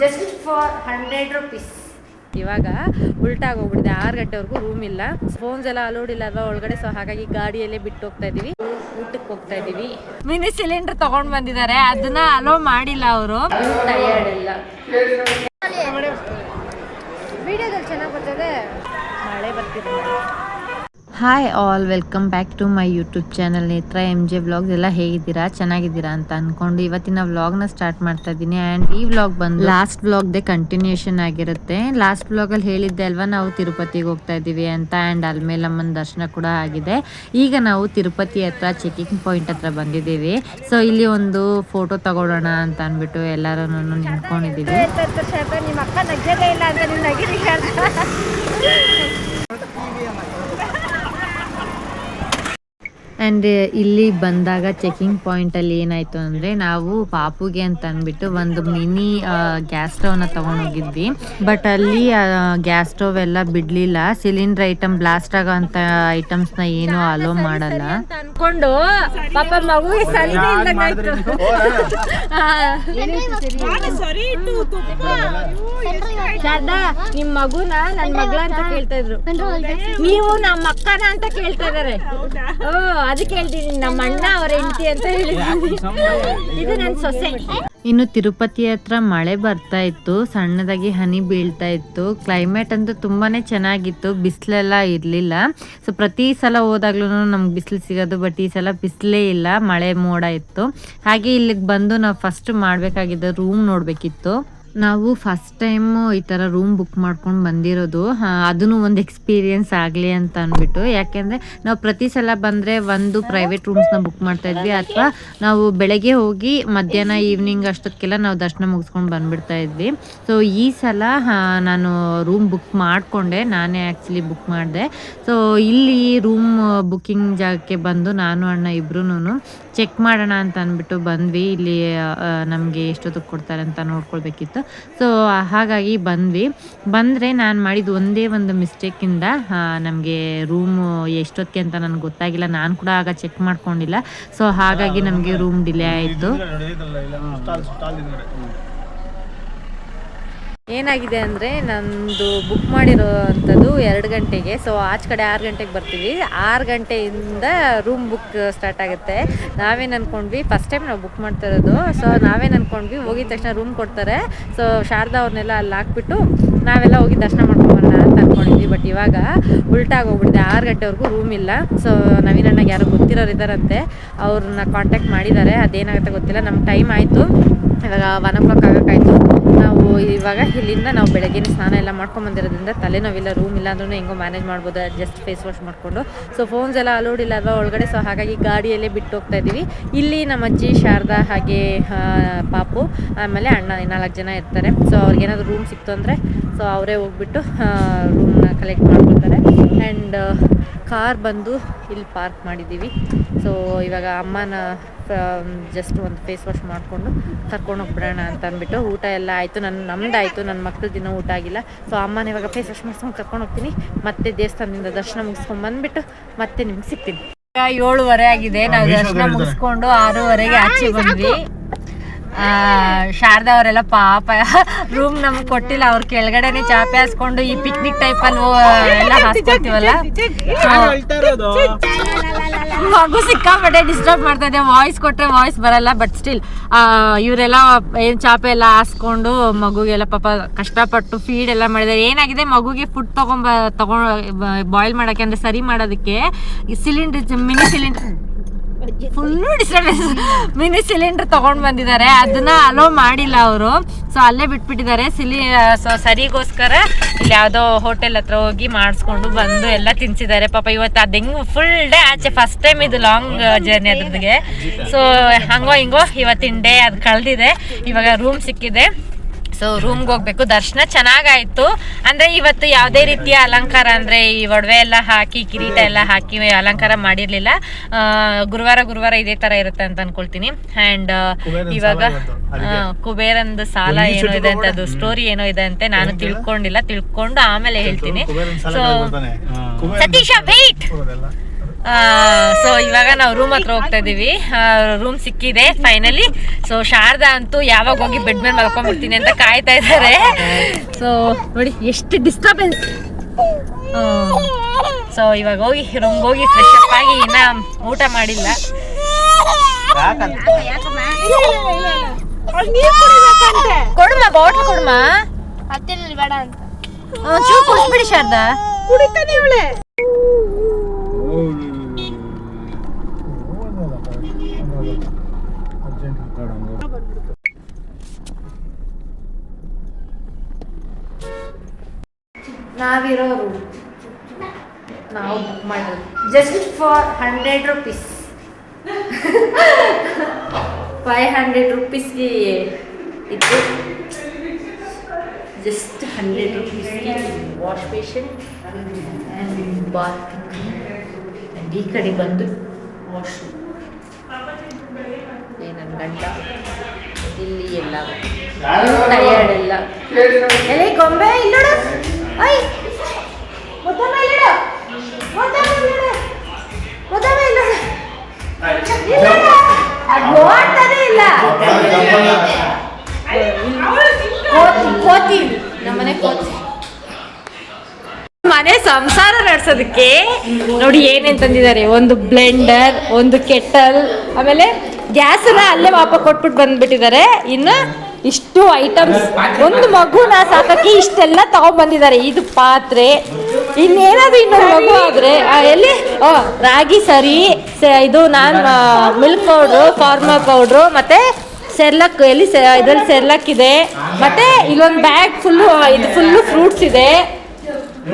Just for hundred rupees ಇವಾಗ ಉಲ್ಟಾಗಿ ಹೋಗ್ಬಿಡಿದೆ ಆರು ಗಂಟೆವರೆಗೂ ರೂಮ್ ಇಲ್ಲ. ಫೋನ್ಸ್ ಎಲ್ಲ ಅಲೋಡ್ ಇಲ್ಲ ಅಲ್ವಾ? ಒಳಗಡೆ ಸೊ ಹಾಗಾಗಿ ಗಾಡಿಯಲ್ಲೇ ಬಿಟ್ಟು ಹೋಗ್ತಾ ಇದೀವಿ. ಊಟಕ್ಕೆ ಹೋಗ್ತಾ ಇದೀವಿ. ಮಿನಿ ಸಿಲಿಂಡರ್ ತಗೊಂಡ್ ಬಂದಿದ್ದಾರೆ. ಅದನ್ನ ಅಲೋ ಮಾಡಿಲ್ಲ ಅವರು. ಟಯರ್ಡ್ ಇಲ್ಲ ವಿಡಿಯೋದಲ್ಲಿ ಚೆನ್ನಾಗಿ ಬರ್ತದೆ. ಮಳೆ ಬರ್ತಿದೆ. Hi all welcome back to my YouTube channel Netra M J vlogs ಎಲ್ಲ ಹೇಗಿದ್ದೀರಾ? ಚೆನ್ನಾಗಿದ್ದೀರಾ ಅಂತ ಅಂದ್ಕೊಂಡು ಇವತ್ತಿನ ವ್ಲಾಗ್ನ ಸ್ಟಾರ್ಟ್ ಮಾಡ್ತಾ ಇದ್ದೀನಿ. ಆ್ಯಂಡ್ ಈ ವ್ಲಾಗ್ ಬಂದು ಲಾಸ್ಟ್ ವ್ಲಾಗ್ದೆ ಕಂಟಿನ್ಯೂಷನ್ ಆಗಿರುತ್ತೆ. ಲಾಸ್ಟ್ ವ್ಲಾಗಲ್ಲಿ ಹೇಳಿದ್ದೆ ಅಲ್ವಾ ನಾವು ತಿರುಪತಿಗೆ ಹೋಗ್ತಾ ಇದ್ದೀವಿ ಅಂತ ಆ್ಯಂಡ್ ಅಲ್ಮೇಲಮ್ಮನ ದರ್ಶನ ಕೂಡ ಆಗಿದೆ. ಈಗ ನಾವು ತಿರುಪತಿ ಹತ್ರ ಚೆಕಿಂಗ್ ಪಾಯಿಂಟ್ ಹತ್ರ ಬಂದಿದ್ದೀವಿ. ಸೊ ಇಲ್ಲಿ ಒಂದು ಫೋಟೋ ತಗೊಳ್ಳೋಣ ಅಂತ ಅಂದ್ಬಿಟ್ಟು ಎಲ್ಲರೂ ನಿಂತ್ಕೊಂಡಿದ್ದೀವಿ. ನಿಮ್ಮ ಅಕ್ಕ ಇಲ್ಲ ಆ್ಯಂಡ್ ಇಲ್ಲಿ ಬಂದಾಗ ಚೆಕಿಂಗ್ ಪಾಯಿಂಟಲ್ಲಿ ಏನಾಯಿತು ಅಂದರೆ ನಾವು ಪಾಪುಗೆ ಅಂತ ಅಂದ್ಬಿಟ್ಟು ಒಂದು ಮಿನಿ ಗ್ಯಾಸ್ ಸ್ಟವ್ನ ತೊಗೊಂಡೋಗಿದ್ವಿ. ಬಟ್ ಅಲ್ಲಿ ಗ್ಯಾಸ್ ಸ್ಟವ್ ಎಲ್ಲ ಬಿಡಲಿಲ್ಲ. ಸಿಲಿಂಡರ್ ಐಟಮ್ ಬ್ಲಾಸ್ಟ್ ಆಗೋಂಥ ಐಟಮ್ಸ್ನ ಏನು ಅಲೋ ಮಾಡಲ್ಲ. ಅಂದ್ಕೊಂಡು ಅನ್ಕೊಂಡು ಪಾಪ ಮಗು ಶಾರದಾ ನಿಮ್ ಮಗುನ ನನ್ ಮಗಳ ಅಂತ ಕೇಳ್ತಾ ಇದ್ರು. ನೀವು ನಮ್ಮ ಅಕ್ಕನ ಅಂತ ಕೇಳ್ತಾ ಇದಾರೆ. ಅದಕ್ಕೆ ಹೇಳ್ತೀನಿ, ನಮ್ಮ ಅಣ್ಣ ಹೆಂಡತಿ ಅಂತ ಇದು ನನ್ ಸೊಸೆ. ಇನ್ನು ತಿರುಪತಿ ಹತ್ರ ಮಳೆ ಬರ್ತಾ ಇತ್ತು, ಸಣ್ಣದಾಗಿ ಹನಿ ಬೀಳ್ತಾ ಇತ್ತು. ಕ್ಲೈಮೇಟ್ ಅಂತೂ ತುಂಬಾನೇ ಚೆನ್ನಾಗಿತ್ತು, ಬಿಸಿಲೆಲ್ಲ ಇರಲಿಲ್ಲ. ಸೊ ಪ್ರತಿ ಸಲ ಹೋದಾಗ್ಲೂ ನಮ್ಗೆ ಬಿಸಿಲು ಸಿಗೋದು ಬಟ್ ಈ ಸಲ ಬಿಸಿಲೇ ಇಲ್ಲ, ಮಳೆ ಮೋಡ ಇತ್ತು. ಹಾಗೆ ಇಲ್ಲಿಗೆ ಬಂದು ನಾವು ಫಸ್ಟ್ ಮಾಡಬೇಕಾಗಿದ್ದ ರೂಮ್ ನೋಡಬೇಕಿತ್ತು. ನಾವು ಫಸ್ಟ್ ಟೈಮು ಈ ಥರ ರೂಮ್ ಬುಕ್ ಮಾಡ್ಕೊಂಡು ಬಂದಿರೋದು. ಅದನ್ನು ಒಂದು ಎಕ್ಸ್ಪೀರಿಯನ್ಸ್ ಆಗಲಿ ಅಂತ ಅಂದ್ಬಿಟ್ಟು ಯಾಕೆಂದರೆ ನಾವು ಪ್ರತಿ ಸಲ ಬಂದರೆ ಒಂದು ಪ್ರೈವೇಟ್ ರೂಮ್ಸ್ನ ಬುಕ್ ಮಾಡ್ತಾ ಇದ್ವಿ. ಅಥವಾ ನಾವು ಬೆಳಗ್ಗೆ ಹೋಗಿ ಮಧ್ಯಾಹ್ನ ಈವ್ನಿಂಗ್ ಅಷ್ಟೊತ್ತಿಗೆಲ್ಲ ನಾವು ದರ್ಶನ ಮುಗಿಸ್ಕೊಂಡು ಬಂದ್ಬಿಡ್ತಾ ಇದ್ವಿ. ಸೊ ಈ ಸಲ ನಾನು ರೂಮ್ ಬುಕ್ ಮಾಡಿಕೊಂಡೆ. ನಾನೇ ಆ್ಯಕ್ಚುಲಿ ಬುಕ್ ಮಾಡಿದೆ. ಸೊ ಇಲ್ಲಿ ರೂಮ್ ಬುಕ್ಕಿಂಗ್ ಜಾಗಕ್ಕೆ ಬಂದು ನಾನು, ಅಣ್ಣ ಇಬ್ರು ಚೆಕ್ ಮಾಡೋಣ ಅಂತ ಅಂದ್ಬಿಟ್ಟು ಬಂದ್ವಿ. ಇಲ್ಲಿ ನಮಗೆ ಎಷ್ಟೊತ್ತಿಗೆ ಕೊಡ್ತಾರೆ ಅಂತ ನೋಡ್ಕೊಳ್ಬೇಕಿತ್ತು. ಸೊ ಹಾಗಾಗಿ ಬಂದ್ವಿ. ಬಂದರೆ ನಾನು ಮಾಡಿದ ಒಂದೇ ಒಂದು ಮಿಸ್ಟೇಕಿಂದ ನಮಗೆ ರೂಮು ಎಷ್ಟೊತ್ತಿಗೆ ಅಂತ ನನಗೆ ಗೊತ್ತಾಗಿಲ್ಲ. ನಾನು ಕೂಡ ಆಗ ಚೆಕ್ ಮಾಡ್ಕೊಂಡಿಲ್ಲ. ಸೊ ಹಾಗಾಗಿ ನಮಗೆ ರೂಮ್ ಡಿಲೇ ಆಯಿತು. ಏನಾಗಿದೆ ಅಂದರೆ ನಂದು ಬುಕ್ ಮಾಡಿರೋ ಅಂಥದ್ದು ಎರಡು ಗಂಟೆಗೆ. ಸೊ ಆಚೆ ಕಡೆ ಆರು ಗಂಟೆಗೆ ಬರ್ತೀವಿ. ಆರು ಗಂಟೆಯಿಂದ ರೂಮ್ ಬುಕ್ ಸ್ಟಾರ್ಟ್ ಆಗುತ್ತೆ. ನಾವೇನು ಅಂದ್ಕೊಂಡ್ವಿ ಫಸ್ಟ್ ಟೈಮ್ ನಾವು ಬುಕ್ ಮಾಡ್ತಾ ಇರೋದು. ಸೊ ನಾವೇನು ಅಂದ್ಕೊಂಡ್ವಿ ಹೋಗಿದ ತಕ್ಷಣ ರೂಮ್ ಕೊಡ್ತಾರೆ. ಸೊ ಶಾರದಾ ಅವ್ರನ್ನೆಲ್ಲ ಅಲ್ಲಿ ಹಾಕ್ಬಿಟ್ಟು ನಾವೆಲ್ಲ ಹೋಗಿ ದರ್ಶನ ಮಾಡ್ಕೊಂಬರೋಣ ಅಂತ ಅಂದ್ಕೊಂಡಿದ್ವಿ ಬಟ್ ಇವಾಗ ಉಲ್ಟಾಗಿ ಹೋಗ್ಬಿಟ್ಟಿದೆ ಆರು ಗಂಟೆವರೆಗೂ ರೂಮ್ ಇಲ್ಲ. ಸೊ ನವೀನ್ ಅಣ್ಣಗೆ ಯಾರೋ ಗೊತ್ತಿರೋರು ಇದ್ದಾರಂತೆ ಅವ್ರನ್ನ ಕಾಂಟ್ಯಾಕ್ಟ್ ಮಾಡಿದ್ದಾರೆ. ಅದೇನಾಗುತ್ತೆ ಗೊತ್ತಿಲ್ಲ. ನಮ್ಗೆ ಟೈಮ್ ಆಯಿತು. ಇವಾಗ ಒನ್ ಓ ಕ್ಲಾಕ್ ಆಗೋಕ್ಕಾಯ್ತು. ನಾವು ಇವಾಗ ಇಲ್ಲಿಂದ ನಾವು ಬೆಳಗ್ಗೆ ಸ್ನಾನ ಎಲ್ಲ ಮಾಡ್ಕೊಂಬಂದಿರೋದ್ರಿಂದ ತಲೆನೋವಿಲ್ಲ ರೂಮ್ ಇಲ್ಲ ಅಂದ್ರೂ ಹೆಂಗೋ ಮ್ಯಾನೇಜ್ ಮಾಡ್ಬೋದು ಜಸ್ಟ್ ಫೇಸ್ ವಾಶ್ ಮಾಡಿಕೊಂಡು. ಸೊ ಫೋನ್ಸ್ ಎಲ್ಲ ಅಲೋಡ್ ಇಲ್ಲ ಅಲ್ವಾ ಒಳಗಡೆ? ಸೊ ಹಾಗಾಗಿ ಗಾಡಿಯಲ್ಲೇ ಬಿಟ್ಟು ಹೋಗ್ತಾ ಇದ್ದೀವಿ ಇಲ್ಲಿ ನಮ್ಮ ಅಜ್ಜಿ, ಶಾರದಾ ಹಾಗೆ ಪಾಪು, ಆಮೇಲೆ ಅಣ್ಣ ನಾಲ್ಕು ಜನ ಇರ್ತಾರೆ. ಸೊ ಅವ್ರಿಗೇನಾದ್ರು ರೂಮ್ ಸಿಕ್ತು ಅಂದರೆ ಸೊ ಅವರೇ ಹೋಗ್ಬಿಟ್ಟು ರೂಮ್ನ ಕಲೆಕ್ಟ್ ಮಾಡ್ಕೊಳ್ತಾರೆ. ಆ್ಯಂಡ್ ಕಾರ್ ಬಂದು ಇಲ್ಲಿ ಪಾರ್ಕ್ ಮಾಡಿದ್ದೀವಿ. ಸೊ ಇವಾಗ ಅಮ್ಮನ ಜಸ್ಟ್ ಒಂದು ಫೇಸ್ ವಾಶ್ ಮಾಡಿಕೊಂಡು ಕರ್ಕೊಂಡು ಹೋಗ್ಬಿಡೋಣ ಅಂತ ಅಂದ್ಬಿಟ್ಟು ಊಟ ಎಲ್ಲ ಆಯಿತು. ನನ್ನ ಆಯ್ತು ನನ್ನ ಮಕ್ಳ ದಿನ ಊಟ ಆಗಿಲ್ಲ. ಸೊ ಅಮ್ಮನ ಇವಾಗ ಫೇಸ್ ವಾಶ್ ಮಾಡಿಸ್ಕೊಂಡು ಕರ್ಕೊಂಡು ಹೋಗ್ತೀನಿ. ಮತ್ತೆ ದೇವಸ್ಥಾನದಿಂದ ದರ್ಶನ ಮುಗಿಸ್ಕೊಂಡು ಬಂದ್ಬಿಟ್ಟು ಮತ್ತೆ ನಿಮ್ಗೆ ಸಿಗ್ತೀನಿ. ಈಗ ಏಳುವರೆ ಆಗಿದೆ. ನಾವು ದರ್ಶನ ಮುಗಿಸ್ಕೊಂಡು ಆರೂವರೆಗೆ ಆಚೆ ಬಂದ್ವಿ. ಆ, ಶಾರದಾ ಅವರೆಲ್ಲ ಪಾಪ ರೂಮ್ ನಮ್ಗೆ ಕೊಟ್ಟಿಲ್ಲ. ಅವ್ರ ಕೆಳಗಡೆನೆ ಚಾಪೆ ಹಾಸ್ಕೊಂಡು ಈ ಪಿಕ್ನಿಕ್ ಟೈಪ್ ಅಲ್ಲಿ ಎಲ್ಲ ಹಾಸ್ಕೊತೀವಲ್ಲ ಮಗು ಸಿಕ್ಕಾಪಟ್ಟೆ ಡಿಸ್ಟರ್ಬ್ ಮಾಡ್ತಾ ಇದೆ. ವಾಯ್ಸ್ ಕೊಟ್ಟರೆ ವಾಯ್ಸ್ ಬರಲ್ಲ ಬಟ್ ಸ್ಟಿಲ್ ಇವರೆಲ್ಲ ಏನು ಚಾಪೆ ಎಲ್ಲ ಹಾಸ್ಕೊಂಡು ಮಗುಗೆಲ್ಲ ಪಾಪ ಕಷ್ಟಪಟ್ಟು ಫೀಡ್ ಎಲ್ಲ ಮಾಡಿದ್ದಾರೆ. ಏನಾಗಿದೆ? ಮಗುಗೆ ಫುಡ್ ತಗೊಂಬ, ತಗೊಂಡ್ ಬಾಯ್ಲ್ ಮಾಡಕ್ಕೆ ಅಂದ್ರೆ ಸರಿ ಮಾಡೋದಕ್ಕೆ cylinder mini cylinder full disturbance mini cylinder ತಗೊಂಡ್ ಬಂದಿದ್ದಾರೆ. ಅದನ್ನ ಅಲೋ ಮಾಡಿಲ್ಲ ಅವರು. ಸೊ ಅಲ್ಲೇ ಬಿಟ್ಬಿಟ್ಟಿದ್ದಾರೆ. ಸಿಲಿ ಸೊ, ಸರಿಗೋಸ್ಕರ ಇಲ್ಲಿ ಯಾವುದೋ ಹೋಟೆಲ್ ಹತ್ರ ಹೋಗಿ ಮಾಡಿಸ್ಕೊಂಡು ಬಂದು ಎಲ್ಲ ತಿನ್ಸಿದ್ದಾರೆ. ಪಾಪ ಇವತ್ತು ಅದು ಹೆಂಗ್ ಫುಲ್ ಡೇ ಆಚೆ ಫಸ್ಟ್ ಟೈಮ್ ಇದು ಲಾಂಗ್ ಜರ್ನಿ ಅದ್ರದ್ಗೆ ಸೊ ಹಂಗೋ ಹಿಂಗೋ ಇವತ್ತಿನ ಡೇ ಅದು ಕಳೆದಿದೆ. ಇವಾಗ ರೂಮ್ ಸಿಕ್ಕಿದೆ. ಸೊ ರೂಮ್ಗೆ ಹೋಗ್ಬೇಕು. ದರ್ಶನ ಚೆನ್ನಾಗಾಯ್ತು. ಅಂದ್ರೆ ಇವತ್ತು ಯಾವುದೇ ರೀತಿಯ ಅಲಂಕಾರ ಅಂದ್ರೆ ಈ ಒಡವೆ ಎಲ್ಲ ಹಾಕಿ ಕಿರೀಟ ಎಲ್ಲ ಹಾಕಿ ಅಲಂಕಾರ ಮಾಡಿರ್ಲಿಲ್ಲ. ಗುರುವಾರ ಗುರುವಾರ ಇದೇ ತರ ಇರುತ್ತೆ ಅಂತ ಅನ್ಕೊಳ್ತೀನಿ. ಅಂಡ್ ಇವಾಗ ಕುಬೇರಂದು ಸಾಲ ಏನೋ ಇದೆ ಅಂತ ಅದು ಸ್ಟೋರಿ ಏನೋ ಇದೆ ಅಂತ. ನಾನು ತಿಳ್ಕೊಂಡಿಲ್ಲ. ತಿಳ್ಕೊಂಡು ಆಮೇಲೆ ಹೇಳ್ತೀನಿ. ಸೊ ಸತೀಶ ವೇಟ್ ಸೊ ಇವಾಗ ನಾವು ರೂಮ್ ಹತ್ರ ಹೋಗ್ತಾ ಇದೀವಿ. ರೂಮ್ ಸಿಕ್ಕಿದೆ ಫೈನಲಿ ಸೊ ಶಾರದಾ ಅಂತೂ ಯಾವಾಗ ಹೋಗಿ ಬೆಡ್ ಮೇಲೆ ಮಲ್ಕೊಂಡ್ಬಿಡ್ತೀನಿ ಅಂತ ಕಾಯ್ತಾ ಇದ್ದಾರೆ ಸೊ ನೋಡಿ ಎಷ್ಟು ಡಿಸ್ಟರ್ಬೆನ್ಸ್ ಸೊ ಇವಾಗ ಹೋಗಿ ರೂಮ್ ಹೋಗಿ ಫ್ರೆಶ್ ಅಪ್ ಆಗಿ ಇನ್ನ ಊಟ ಮಾಡಿಲ್ಲ. ಕೊಡ್ಮಾ ಬಾಟ್ಲ್ ಕೊಡ್ಮಾ? ಅತ್ತೇನಲ್ಲಿ ಬೇಡ ಅಂತ. ಚೂ ಕುಡಿಸ್ಬಿಡಿ ಶಾರದಾ. ನಾವಿರೋ ರೂಮ್ ನಾವು ಬುಕ್ ಮಾಡೋದು just for hundred rupees five hundred ರುಪೀಸ್ಗೆ ಇತ್ತು just hundred ರುಪೀಸ್ಗೆ wash basin and bath and ಈ ಕಡೆ ಬಂದು ವಾಶ್ರೂಮ್ ನನ್ನ ಗಂಡ. ಇಲ್ಲಿ ಎಲ್ಲ. ಟಯರ್ಡ್ ಎಲ್ಲ. ಎಲ್ಲಿ ಗೊಂಬೆ ಇಲ್ಲ ಮನೆ ಸಂಸಾರ ನಡೆಸೋದಕ್ಕೆ ನೋಡಿ ಏನೇನ್ ತಂದಿದ್ದಾರೆ. ಒಂದು ಬ್ಲೆಂಡರ್ ಒಂದು ಕೆಟಲ್ ಆಮೇಲೆ ಗ್ಯಾಸ್ ಎಲ್ಲ ಅಲ್ಲೇ ವಾಪ ಕೊಟ್ಬಿಟ್ಟು ಬಂದ್ಬಿಟ್ಟಿದ್ದಾರೆ. ಇನ್ನು ಇಷ್ಟು ಐಟಮ್ಸ್ ಒಂದು ಮಗುನ ಸಾಕಕ್ಕೆ ಇಷ್ಟೆಲ್ಲ ತಗೊಂಡ್ಬಂದಿದ್ದಾರೆ ಇದು ಪಾತ್ರೆ. ಇನ್ನೇನಾದ್ರು ಇನ್ನೊಂದು ಮಗು ಆದ್ರೆ ಎಲ್ಲಿ? ಆ, ರಾಗಿ ಸರಿ ಇದು NAN milk powder formula powder ಮತ್ತೆ ಸೆರ್ಲಕ್ ಎಲ್ಲಿ ಇದ್ರಲ್ಲಿ ಸೆರ್ಲಕ್ ಇದೆ. ಮತ್ತೆ ಇಲ್ಲೊಂದು ಬ್ಯಾಗ್ ಫುಲ್ಲು ಇದು ಫುಲ್ಲು ಫ್ರೂಟ್ಸ್ ಇದೆ.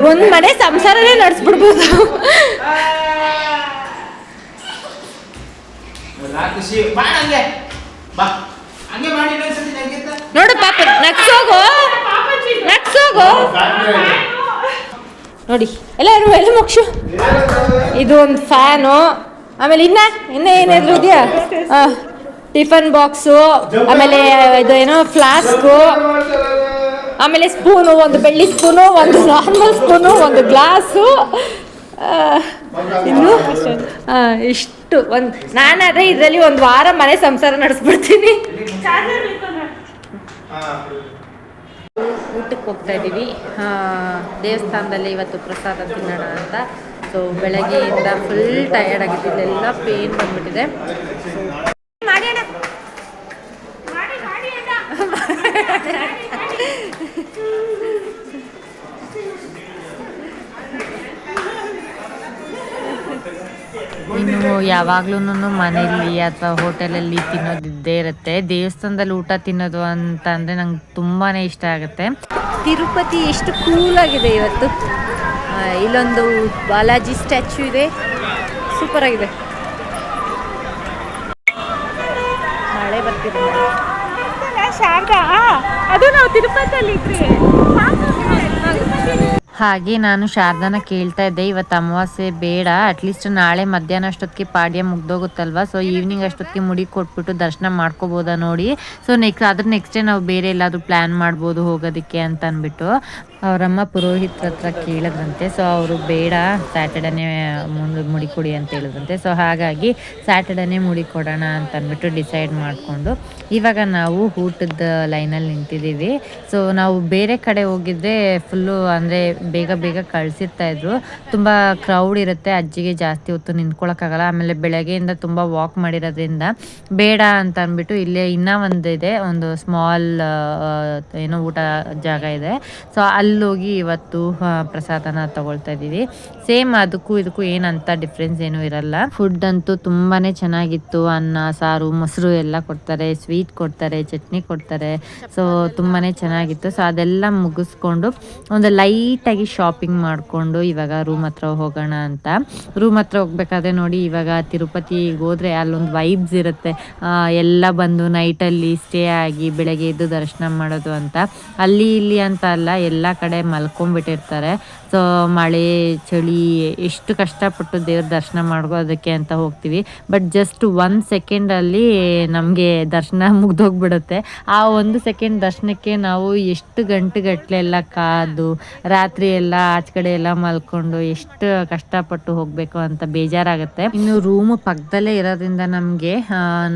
ಒಂದ್ ಮನೆ ಸಂಸಾರನೇ ನಡೆಸ್ಬಿಡ್ಬೋದು. ಬಾ. ನೋಡು ಪಾಪ ನಕ್ಸೋಗು ನಕ್ಸೋಗು ನೋಡಿ ಎಲ್ಲರೂ ಎಲ್ಲ ಮುಕ್ಷು ಇದು ಒಂದು ಫ್ಯಾನು. ಆಮೇಲೆ ಇನ್ನ ಇನ್ನ ಏನಾದ್ರು ಇದೆಯಾ? ಟಿಫನ್ ಬಾಕ್ಸು ಆಮೇಲೆ ಇದು ಏನೋ ಫ್ಲಾಸ್ಕು ಆಮೇಲೆ ಸ್ಪೂನು ಒಂದು ಬೆಳ್ಳಿ ಸ್ಪೂನು ಒಂದು ನಾರ್ಮಲ್ ಸ್ಪೂನು ಒಂದು ಗ್ಲಾಸು. ಇನ್ನು ಆ, ಇಷ್ಟು ಒಂದು ನಾನಾದ್ರೆ ಇದರಲ್ಲಿ ಒಂದು ವಾರ ಮನೆ ಸಂಸಾರ ನಡೆಸ್ಬಿಡ್ತೀನಿ. ಊಟಕ್ಕೆ ಹೋಗ್ತಾ ಇದ್ದೀವಿ. ಆ, ದೇವಸ್ಥಾನದಲ್ಲಿ ಇವತ್ತು ಪ್ರಸಾದ ತಿನ್ನೋಣ ಅಂತ. ಸೊ ಬೆಳಗ್ಗೆಯಿಂದ ಫುಲ್ ಟಯರ್ಡ್ ಆಗಿತ್ತು ಎಲ್ಲ ಪೇನ್ ಬಂದ್ಬಿಟ್ಟಿದೆ. ಇನ್ನು ಯಾವಾಗ್ಲೂ ಮನೆಯಲ್ಲಿ ಅಥವಾ ಹೋಟೆಲಲ್ಲಿ ತಿನ್ನೋದಿದ್ದೇ ಇರುತ್ತೆ. ದೇವಸ್ಥಾನದಲ್ಲಿ ಊಟ ತಿನ್ನೋದು ಅಂತ ಅಂದ್ರೆ ನಂಗೆ ತುಂಬಾನೇ ಇಷ್ಟ ಆಗುತ್ತೆ. ತಿರುಪತಿ ಎಷ್ಟು ಕೂಲ್ ಆಗಿದೆ ಇವತ್ತು. ಇಲ್ಲೊಂದು ಬಾಲಾಜಿ ಸ್ಟ್ಯಾಚ್ಯೂ ಇದೆ. ಸೂಪರ್ ಆಗಿದೆ. ಮಳೆ ಬರ್ತಿದೆ ಅದು ನಾವು ತಿರುಪತಿಯಲ್ಲಿ ಇದ್ರಿ ಹಾಗೆ ನಾನು ಶಾರದಾನ ಕೇಳ್ತಾ ಇದ್ದೆ. ಇವತ್ತು ಅಮಾವಾಸ್ಯೆ ಬೇಡ. ಅಟ್ಲೀಸ್ಟ್ ನಾಳೆ ಮಧ್ಯಾಹ್ನ ಅಷ್ಟೊತ್ತಿಗೆ ಪಾಡ್ಯ ಮುಗ್ದೋಗುತ್ತಲ್ವಾ? ಸೊ ಈವ್ನಿಂಗ್ ಅಷ್ಟೊತ್ತಿಗೆ ಮುಡಿ ಕೊಟ್ಬಿಟ್ಟು ದರ್ಶನ ಮಾಡ್ಕೋಬೋದಾ ನೋಡಿ. ಸೊ ನೆಕ್ಸ್ಟ್ ಅದ್ರ ನೆಕ್ಸ್ಟ್ ಡೇ ನಾವು ಬೇರೆ ಎಲ್ಲಾದರೂ ಪ್ಲ್ಯಾನ್ ಮಾಡ್ಬೋದು ಹೋಗೋದಕ್ಕೆ ಅಂತ ಅಂದ್ಬಿಟ್ಟು ಅವರಮ್ಮ ಪುರೋಹಿತ್ರ ಹತ್ರ ಕೇಳಿದ್ರಂತೆ. ಸೊ ಅವರು ಬೇಡ ಸ್ಯಾಟರ್ಡೇನೇ ಮುಂದೆ ಮುಡಿಕೊಡಿ ಅಂತ ಹೇಳಿದ್ರಂತೆ. ಸೊ ಹಾಗಾಗಿ ಸ್ಯಾಟರ್ಡೇನೇ ಮುಡಿಕೊಡೋಣ ಅಂತ ಅಂದ್ಬಿಟ್ಟು ಡಿಸೈಡ್ ಮಾಡಿಕೊಂಡು ಇವಾಗ ನಾವು ಊಟದ ಲೈನಲ್ಲಿ ನಿಂತಿದ್ದೀವಿ. ಸೊ ನಾವು ಬೇರೆ ಕಡೆ ಹೋಗಿದ್ರೆ ಫುಲ್ಲು ಅಂದರೆ ಬೇಗ ಬೇಗ ಕಳಿಸಿರ್ತಾ ಇದ್ರು. ತುಂಬ ಕ್ರೌಡ್ ಇರುತ್ತೆ, ಅಜ್ಜಿಗೆ ಜಾಸ್ತಿ ಹೊತ್ತು ನಿಂತ್ಕೊಳ್ಳೋಕ್ಕಾಗಲ್ಲ ಆಮೇಲೆ ಬೆಳಗ್ಗೆಯಿಂದ ತುಂಬ ವಾಕ್ ಮಾಡಿರೋದ್ರಿಂದ ಬೇಡ ಅಂತ ಅಂದ್ಬಿಟ್ಟು ಇಲ್ಲೇ ಇನ್ನೂ ಒಂದು ಇದೆ ಒಂದು ಸ್ಮಾಲ್ ಏನೋ ಊಟ ಜಾಗ ಇದೆ. ಸೊ ಅಲ್ಲೋಗಿ ಇವತ್ತು ಪ್ರಸಾದನ ತಗೊಳ್ತಾ ಇದ್ದೀವಿ. ಸೇಮ್ ಅದಕ್ಕೂ ಇದಕ್ಕೂ ಏನಂತ ಡಿಫ್ರೆನ್ಸ್ ಏನೂ ಇರಲ್ಲ. ಫುಡ್ ಅಂತೂ ತುಂಬಾನೇ ಚೆನ್ನಾಗಿತ್ತು. ಅನ್ನ, ಸಾರು, ಮೊಸರು ಎಲ್ಲ ಕೊಡ್ತಾರೆ. ಸ್ವೀಟ್ ಕೊಡ್ತಾರೆ, ಚಟ್ನಿ ಕೊಡ್ತಾರೆ. ಸೊ ತುಂಬಾನೇ ಚೆನ್ನಾಗಿತ್ತು. ಸೊ ಅದೆಲ್ಲ ಮುಗಿಸ್ಕೊಂಡು ಒಂದು ಲೈಟಾಗಿ ಶಾಪಿಂಗ್ ಮಾಡಿಕೊಂಡು ಇವಾಗ ರೂಮ್ ಹತ್ರ ಹೋಗೋಣ ಅಂತ. ರೂಮ್ ಹತ್ರ ಹೋಗ್ಬೇಕಾದ್ರೆ ನೋಡಿ, ಇವಾಗ ತಿರುಪತಿಗೆ ಹೋದ್ರೆ ಅಲ್ಲೊಂದು ವೈಬ್ಸ್ ಇರುತ್ತೆ. ಎಲ್ಲ ಬಂದು ನೈಟಲ್ಲಿ ಸ್ಟೇ ಆಗಿ ಬೆಳಗ್ಗೆ ಎದ್ದು ದರ್ಶನ ಮಾಡೋದು ಅಂತ. ಅಲ್ಲಿ, ಇಲ್ಲಿ ಅಂತ ಅಲ್ಲ, ಎಲ್ಲ ಕಡೆ ಮಲ್ಕೊಂಡ್ಬಿಟ್ಟಿರ್ತಾರೆ. ಸೊ ಮಳೆ, ಚಳಿ, ಎಷ್ಟು ಕಷ್ಟಪಟ್ಟು ದೇವ್ರ ದರ್ಶನ ಮಾಡ್ಕೋದಕ್ಕೆ ಅಂತ ಹೋಗ್ತೀವಿ. ಬಟ್ ಜಸ್ಟ್ ಒಂದು ಸೆಕೆಂಡಲ್ಲಿ ನಮಗೆ ದರ್ಶನ ಮುಗ್ದೋಗ್ಬಿಡುತ್ತೆ. ಆ ಒಂದು ಸೆಕೆಂಡ್ ದರ್ಶನಕ್ಕೆ ನಾವು ಎಷ್ಟು ಗಂಟೆಗಟ್ಟಲೆ ಎಲ್ಲ ಕಾದು, ರಾತ್ರಿ ಎಲ್ಲ ಆಚೆ ಕಡೆ ಎಲ್ಲ ಮಲ್ಕೊಂಡು ಎಷ್ಟು ಕಷ್ಟಪಟ್ಟು ಹೋಗಬೇಕು ಅಂತ ಬೇಜಾರಾಗುತ್ತೆ. ಇನ್ನು ರೂಮ್ ಪಕ್ಕದಲ್ಲೇ ಇರೋದ್ರಿಂದ ನಮಗೆ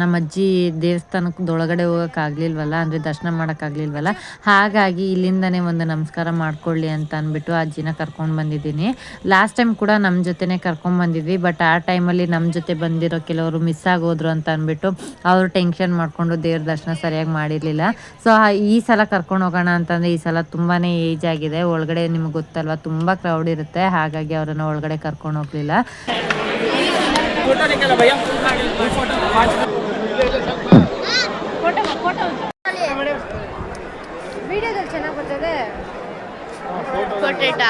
ನಮ್ಮ ಅಜ್ಜಿ ದೇವಸ್ಥಾನಕ್ಕೆ ಒಳಗಡೆ ಹೋಗೋಕ್ಕಾಗಲಿಲ್ವಲ್ಲ, ಅಂದರೆ ದರ್ಶನ ಮಾಡೋಕ್ಕಾಗಲಿಲ್ವಲ್ಲ. ಹಾಗಾಗಿ ಇಲ್ಲಿಂದನೇ ಒಂದು ನಮಸ್ಕಾರ ಮಾಡ್ಕೊಳ್ಳಿ ಅಂತ ಅಂದ್ಬಿಟ್ಟು ಅಜ್ಜಿನ ಕರ್ಕೊಂಡು ಬಂದಿದ್ದೀನಿ. ಲಾಸ್ಟ್ ಟೈಮ್ ಕೂಡ ನಮ್ಮ ಜೊತೆನೇ ಕರ್ಕೊಂಡು ಬಂದಿದ್ವಿ ಬಟ್ ಆ ಟೈಮಲ್ಲಿ ನಮ್ಮ ಜೊತೆ ಬಂದಿರೋ ಕೆಲವರು ಮಿಸ್ ಆಗೋದ್ರು ಅಂತ ಅಂದ್ಬಿಟ್ಟು ಅವರು ಟೆನ್ಷನ್ ಮಾಡಿಕೊಂಡು ದೇವ್ರ ದರ್ಶನ ಸರಿಯಾಗಿ ಮಾಡಿರಲಿಲ್ಲ. ಸೊ ಈ ಸಲ ಕರ್ಕೊಂಡು ಹೋಗೋಣ ಅಂತಂದರೆ ಈ ಸಲ ತುಂಬಾ ಏಜ್ ಆಗಿದೆ. ಒಳಗಡೆ ನಿಮ್ಗೆ ಗೊತ್ತಲ್ವಾ, ತುಂಬ ಕ್ರೌಡ್ ಇರುತ್ತೆ, ಹಾಗಾಗಿ ಅವರನ್ನು ಒಳಗಡೆ ಕರ್ಕೊಂಡು ಹೋಗಲಿಲ್ಲ. పొటాటా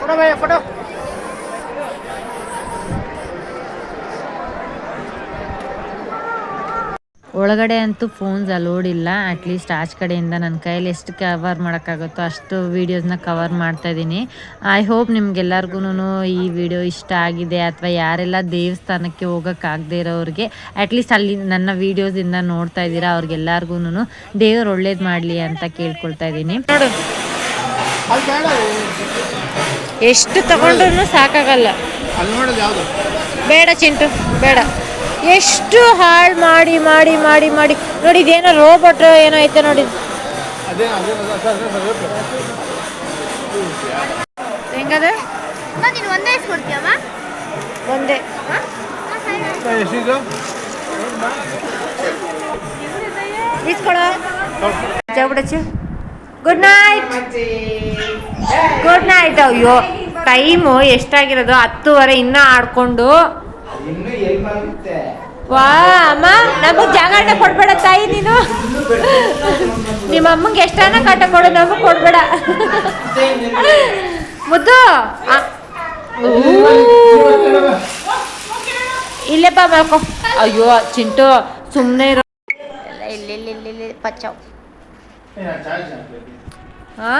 ఫోటో ఫోటో ಒಳಗಡೆ ಅಂತೂ ಫೋನ್ಸ್ ಅಲೋಡ್ ಇಲ್ಲ. ಅಟ್ಲೀಸ್ಟ್ ಆಚೆ ಕಡೆಯಿಂದ ನನ್ನ ಕೈಯಲ್ಲಿ ಎಷ್ಟು ಕವರ್ ಮಾಡೋಕ್ಕಾಗುತ್ತೋ ಅಷ್ಟು ವೀಡಿಯೋಸ್ನ ಕವರ್ ಮಾಡ್ತಾ ಇದ್ದೀನಿ ಐ ಹೋಪ್ ನಿಮ್ಗೆಲ್ಲರಿಗೂ ಈ ವಿಡಿಯೋ ಇಷ್ಟ ಆಗಿದೆ ಅಥವಾ ಯಾರೆಲ್ಲ ದೇವಸ್ಥಾನಕ್ಕೆ ಹೋಗೋಕ್ಕಾಗದೇ ಇರೋರಿಗೆ ಅಟ್ಲೀಸ್ಟ್ ಅಲ್ಲಿ ನನ್ನ ವೀಡಿಯೋಸಿಂದ ನೋಡ್ತಾ ಇದ್ದೀರಾ ಅವ್ರಿಗೆಲ್ಲರಿಗೂ ದೇವ್ರು ಒಳ್ಳೇದು ಮಾಡಲಿ ಅಂತ ಕೇಳ್ಕೊಳ್ತಾ ಇದ್ದೀನಿ ಎಷ್ಟು ತಗೊಂಡ್ರು ಸಾಕಾಗಲ್ಲ. ಬೇಡ ಚಿಂಟು ಬೇಡ. ಎಷ್ಟು ಹಾಳು ಮಾಡಿ ಮಾಡಿ ಮಾಡಿ ಮಾಡಿ. ನೋಡಿ ಇದೇನೋ ರೋಬೋಟ್ ಏನೋ ಐತೆ ನೋಡಿ. ಅದೇ ಅದೇ ಹೆಂಗದ? ನೀನು ಒಂದೇ ಗುಡ್ ನೈಟ್ ಗುಡ್ ನೈಟ್ ಅಯ್ಯೋ ಟೈಮು ಎಷ್ಟಾಗಿರೋದು? ಹತ್ತುವರೆ ಇನ್ನೂ ಆಡ್ಕೊಂಡು. ವಾ ಅಮ್ಮ ನಮಗ್ ಜಾಗರಣೆ ಕೊಡ್ಬೇಡ ತಾಯಿ ನೀನು. ನಿಮ್ಮ ಅಮ್ಮಂಗೆ ಎಷ್ಟಾನ ಕಾಟ ಕೊಡು ನಮಗ್ ಕೊಡ್ಬೇಡ. ಮುದ್ದು. ಇಲ್ಲೇ ಬಾ ಮಲ್ಕೋ. ಅಯ್ಯೋ ಚಿಂಟು ಸುಮ್ಮನೆ ಇರೋ. ಇಲ್ಲಿ ಇಲ್ಲಿ ಇಲ್ಲಿ ಇಲ್ಲಿ ಪಚ್ಚಾವ್. ಹಾ